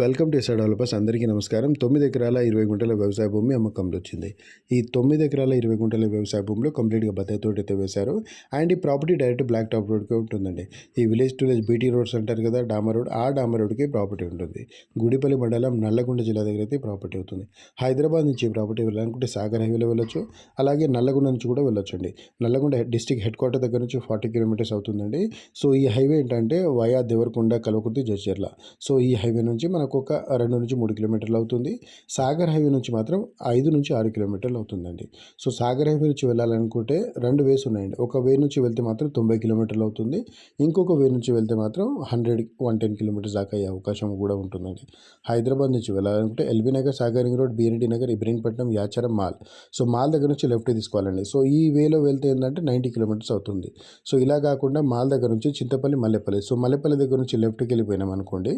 Welcome to SR developers. అందరికీ నమస్కారం. తొమ్మిది ఎకరాల ఇరవై గుంటల వ్యవసాయ భూమి అమ్మకంలో వచ్చింది. ఈ తొమ్మిది ఎకరాల ఇరవై గుంటల వ్యవసాయ భూమిలో కంప్లీట్గా బత్తాయి తోట అయితే వేశారు. అండ్ ఈ ప్రాపర్టీ డైరెక్ట్ బ్లాక్ టాప్ రోడ్కే ఉంటుందండి. ఈ village to village BT roads అంటారు కదా డామర్ రోడ్ ఆ డామర్ రోడ్కి ప్రాపర్టీ ఉంటుంది. గుడిపల్లి మండలం నల్లగొండ జిల్లా దగ్గర అయితే ప్రాపర్టీ అవుతుంది. హైదరాబాద్ నుంచి ప్రాపర్టీ వెళ్ళాలనుకుంటే సాగర్ హైవేలో వెళ్ళొచ్చు. అలాగే నల్లగొండ నుంచి కూడా వెళ్ళొచ్చండి. నల్లగొండ డిస్టిక్ హెడ్ క్వార్టర్ దగ్గర నుంచి ఫార్టీ కిలోమీటర్స్ అవుతుందండి. సో ఈ హైవే ఏంటంటే వయా దేవరకొండ కలవకుర్తి జడ్చర్ల. సో ఈ హైవే నుంచి మనకు ఒక రెండు నుంచి మూడు కిలోమీటర్లు అవుతుంది. సాగర్ హైవే నుంచి మాత్రం ఐదు నుంచి ఆరు కిలోమీటర్లు అవుతుందండి. సో సాగర్ హైవే నుంచి వెళ్ళాలనుకుంటే రెండు వేస్ ఉన్నాయండి. ఒక వే నుంచి వెళ్తే మాత్రం తొంభై కిలోమీటర్లు అవుతుంది. ఇంకొక వే నుంచి వెళ్తే మాత్రం హండ్రెడ్ వన్ టెన్ కిలోమీటర్స్ దాకా అయ్యే అవకాశం కూడా ఉంటుందండి. హైదరాబాద్ నుంచి వెళ్ళాలనుకుంటే LB Nagar Sagar ring road Bireddy Nagar Ibrahimpatnam Yacharam mall. So mall దగ్గర నుంచి లెఫ్ట్ తీసుకోవాలండి. సో ఈ వేలో వెళ్తే ఏంటంటే నైంటీ కిలోమీటర్స్ అవుతుంది. సో ఇలా కాకుండా మాల్ దగ్గర నుంచి చింతపల్లి మల్లెపల్లి. సో మల్లెపల్లి దగ్గర నుంచి లెఫ్ట్కి వెళ్ళిపోయినాం అనుకోండి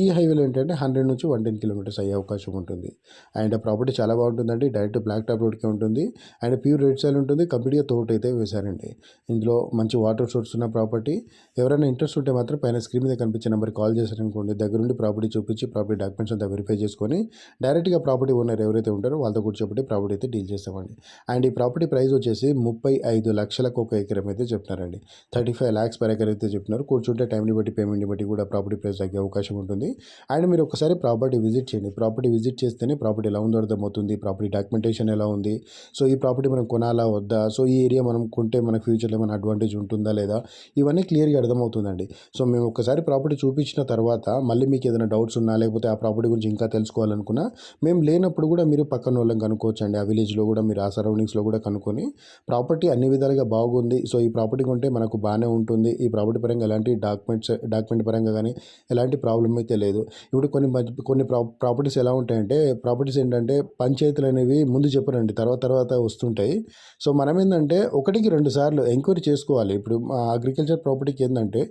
ఈ హైవేలో ఏంటంటే హండ్రెడ్ నుంచి వన్ టెన్ కిలోమీటర్స్ అయ్యే అవకాశం ఉంటుంది. అండ్ ప్రాపర్టీ చాలా బాగుంటుందండి. డైరెక్ట్ బ్లాక్ టాప్ రోడ్కే ఉంటుంది. అండ్ ప్యూర్ రెడ్ సైల్ ఉంటుంది. కంప్లీట్గా తోట అయితే వేశారండి. ఇందులో మంచి వాటర్ సోర్స్ ఉన్న ప్రాపర్టీ. ఎవరైనా ఇంట్రెస్ట్ ఉంటే మాత్రం పైన స్క్రీన్ మీద కనిపించే నెంబర్కి కాల్ చేశారనుకోండి దగ్గరుండి ప్రాపర్టీ చూపించి ప్రాపర్టీ డాక్యుమెంట్స్ అంతా వెరిఫై చేసుకొని డైరెక్ట్గా ప్రాపర్టీ ఓనర్ ఎవరైతే ఉంటారో వాళ్ళతో కూర్చోబెట్టి ప్రాపర్టీ అయితే డీల్ చేస్తామండి. అండ్ ఈ ప్రాపర్టీ ప్రైస్ వచ్చేసి ముప్పై ఐదు లక్షలకు ఒక ఎకరం అయితే చెప్తున్నారండి. Thirty five lakhs per acre అయితే చెప్తున్నారు. కూర్చుంటే టైంని బట్టి పేమెంట్ని బట్టి కూడా ప్రాపర్టీ ప్రైస్ తగ్గే అవకాశం ఉంటుంది. అండ్ మీరు ఒకసారి ప్రాపర్టీ విజిట్ చేయండి. ప్రాపర్టీ విజిట్ చేస్తేనే ప్రాపర్టీ ఎలా ఉందో అర్థమవుతుంది. ప్రాపర్టీ డాక్యుమెంటేషన్ ఎలా ఉంది? సో ఈ ప్రాపర్టీ మనం కొనాలా వద్దా? సో ఈ ఏరియా మనం కొంటే మన ఫ్యూచర్లో ఏమైనా అడ్వాంటేజ్ ఉంటుందా లేదా? ఇవన్నీ క్లియర్గా అర్థమవుతుందండి. సో మేము ఒకసారి ప్రాపర్టీ చూపించిన తర్వాత మళ్ళీ మీకు ఏదైనా డౌట్స్ ఉన్నా లేకపోతే ఆ ప్రాపర్టీ గురించి ఇంకా తెలుసుకోవాలనుకున్నా మేము లేనప్పుడు కూడా మీరు పక్కన వాళ్ళని కనుక్కోవచ్చండి. ఆ విలేజ్లో కూడా మీరు ఆ సరౌండింగ్స్లో కూడా కనుక్కొని ప్రాపర్టీ అన్ని విధాలుగా బాగుంది. సో ఈ ప్రాపర్టీ కొంటే మనకు బాగానే ఉంటుంది. ఈ ప్రాపర్టీ పరంగా ఎలాంటి డాక్యుమెంట్స్ డాక్యుమెంట్ పరంగా కానీ ఎలాంటి ప్రాబ్లం అయితే లేదు. ఇప్పుడు కొన్ని కొన్ని ప్రాపర్టీస్ ఎలా ఉంటాయంటే ప్రాపర్టీస్ ఏంటంటే పంచాయతీలు అనేవి ముందు చెప్పరండి. తర్వాత తర్వాత వస్తుంటాయి. సో మనం ఏంటంటే ఒకటికి రెండు సార్లు ఎంక్వైరీ చేసుకోవాలి. ఇప్పుడు మా అగ్రికల్చర్ ప్రాపర్టీకి ఏంటంటే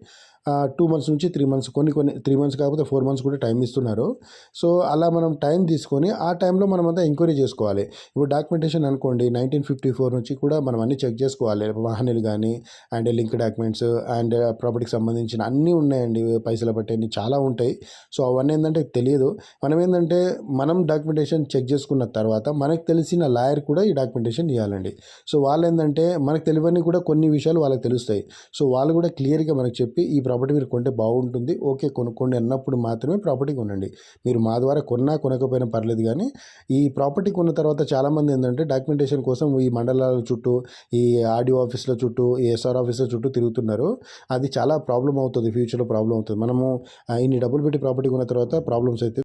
టూ మంత్స్ నుంచి త్రీ మంత్స్ కొన్ని కొన్ని త్రీ మంత్స్ కాకపోతే ఫోర్ మంత్స్ కూడా టైం ఇస్తున్నారు. సో అలా మనం టైం తీసుకొని ఆ టైంలో మనం అంతా ఎంక్వైరీ చేసుకోవాలి. ఇప్పుడు డాక్యుమెంటేషన్ అనుకోండి నైన్టీన్ ఫిఫ్టీ ఫోర్ నుంచి కూడా మనం అన్ని చెక్ చేసుకోవాలి. వాహనాలు కానీ అండ్ లింక్ డాక్యుమెంట్స్ అండ్ ప్రాపర్టీకి సంబంధించిన అన్నీ ఉన్నాయండి. పైసలు పట్టేవి చాలా ఉంటాయి. సో అవన్నీ ఏంటంటే తెలియదు. మనం ఏంటంటే మనం డాక్యుమెంటేషన్ చెక్ చేసుకున్న తర్వాత మనకు తెలిసిన లాయర్ కూడా ఈ డాక్యుమెంటేషన్ ఇవ్వాలండి సో వాళ్ళు ఏంటంటే మనకు తెలియని కూడా కొన్ని విషయాలు వాళ్ళకి తెలుస్తాయి. సో వాళ్ళు కూడా క్లియర్గా మనకు చెప్పి ఈ ప్రాపర్టీ మీరు కొంటే బాగుంటుంది. ఓకే కొనుక్కోండి అన్నప్పుడు మాత్రమే ప్రాపర్టీ కొనండి. మీరు మా ద్వారా కొన్నా కొనకపోయినా పర్లేదు కానీ ఈ ప్రాపర్టీ కొన్న తర్వాత చాలామంది ఏంటంటే డాక్యుమెంటేషన్ కోసం ఈ మండలాల చుట్టూ ఈ ఆర్డీఓ ఆఫీస్ల చుట్టూ ఈ ఎస్ఆర్ ఆఫీసుల చుట్టూ తిరుగుతున్నారు. అది చాలా ప్రాబ్లం అవుతుంది ఫ్యూచర్లో ప్రాబ్లం అవుతుంది. మనము ఇన్ని డబ్బులు పెట్టి ప్రాపర్టీ కొన్న తర్వాత ప్రాబ్లమ్స్ అయితే